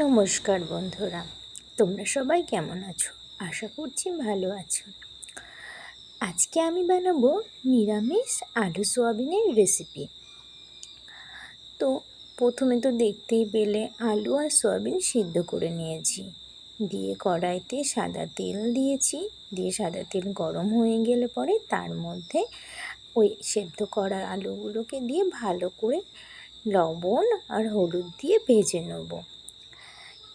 নমস্কার বন্ধুরা, তোমরা সবাই কেমন আছো? আশা করছি ভালো আছো। আজকে আমি বানাবো নিরামিষ আলু সোয়াবিনের রেসিপি তো প্রথমে তো দেখতেই পেলে, আলু আর সোয়াবিন সিদ্ধ করে নিয়েছি। দিয়ে কড়াইতে সাদা তেল দিয়েছি, দিয়ে সাদা তেল গরম হয়ে গেলে পরে তার মধ্যে ওই সেদ্ধ করা আলুগুলোকে দিয়ে ভালো করে লবণ আর হলুদ দিয়ে ভেজে নেব।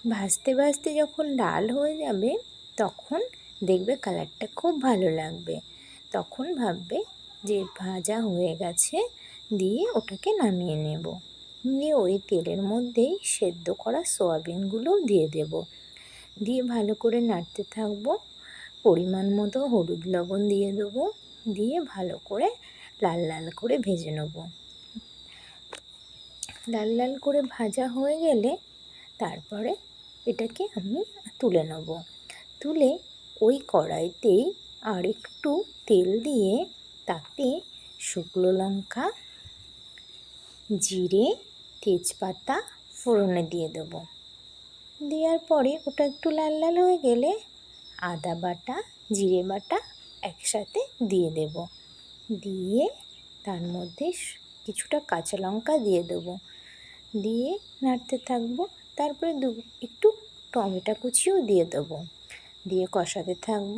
ভাজতে ভাজতে যখন লাল হয়ে যাবে, তখন দেখবে কালারটা খুব ভালো লাগবে। তখন ভাববে যে ভাজা হয়ে গেছে, দিয়ে ওটাকে নামিয়ে নেব। নিয়ে ওই তেলের মধ্যেই সেদ্ধ করা সোয়াবিনগুলোও দিয়ে দেব। দিয়ে ভালো করে নাড়তে থাকব। পরিমাণ মতো হলুদ লবণ দিয়ে দেবো। দিয়ে ভালো করে লাল লাল করে ভেজে নেব। লাল লাল করে ভাজা হয়ে গেলে তারপরে এটাকে আমি তুলে নেব। তুলে ওই কড়াইতেই আর একটু তেল দিয়ে তাতে শুকনো লঙ্কা, জিরে, তেজপাতা ফোড়নে দিয়ে দেব। দেওয়ার পরে ওটা একটু লাল লাল হয়ে গেলে আদা বাটা, জিরে বাটা একসাথে দিয়ে দেব। দিয়ে তার মধ্যে কিছুটা কাঁচা লঙ্কা দিয়ে দেবো। দিয়ে নাড়তে থাকব তারপরে দু, একটু টমেটো কুচিও দিয়ে দেবো। দিয়ে কষাতে থাকব।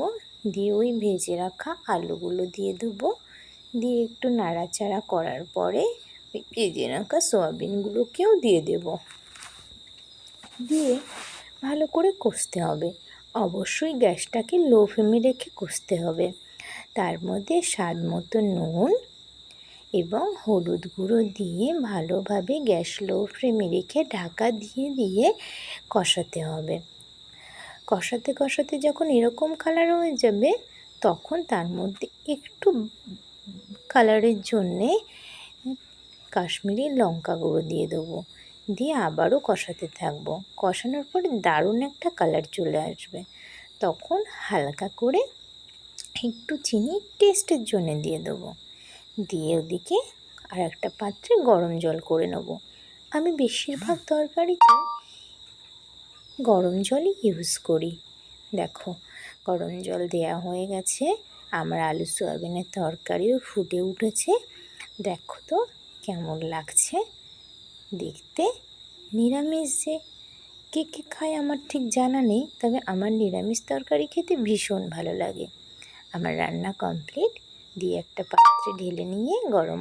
দিয়ে ওই ভেজে রাখা আলুগুলো দিয়ে দেবো। দিয়ে একটু নাড়াচাড়া করার পরে ওই ভেজে রাখা সোয়াবিনগুলোকেও দিয়ে দেব। দিয়ে ভালো করে কষতে হবে। অবশ্যই গ্যাসটাকে লো ফ্লেমে রেখে কষতে হবে। তার মধ্যে স্বাদ মতো নুন এবং হলুদ গুঁড়ো দিয়ে ভালোভাবে গ্যাস লো ফ্লেমে রেখে ঢাকা দিয়ে দিয়ে কষাতে হবে। কষাতে কষাতে যখন এরকম কালার হয়ে যাবে, তখন তার মধ্যে একটু কালারের জন্যে কাশ্মীরি লঙ্কা গুঁড়ো দিয়ে দেবো। দিয়ে আবারও কষাতে থাকব। কষানোর পরে দারুণ একটা কালার চলে আসবে। তখন হালকা করে একটু চিনি টেস্টের জন্য দিয়ে দেবো। দিয়ে ওদিকে আর একটা পাত্রে গরম জল করে নেব। আমি বেশিরভাগ তরকারিতে গরম জলই ইউজ করি। দেখো, গরম জল দেয়া হয়ে গেছে। আমার আলু সয়াবিনের তরকারিও ফুটে উঠেছে। দেখো তো কেমন লাগছে। দেখতে নিরামিষ যে। কে কে খায় আমার ঠিক জানা নেই, তবে আমার নিরামিষ তরকারি খেতে ভীষণ ভালো লাগে। আমার রান্না কমপ্লিট দিয়ে একটা পাত্রে ঢেলে নিয়ে গরম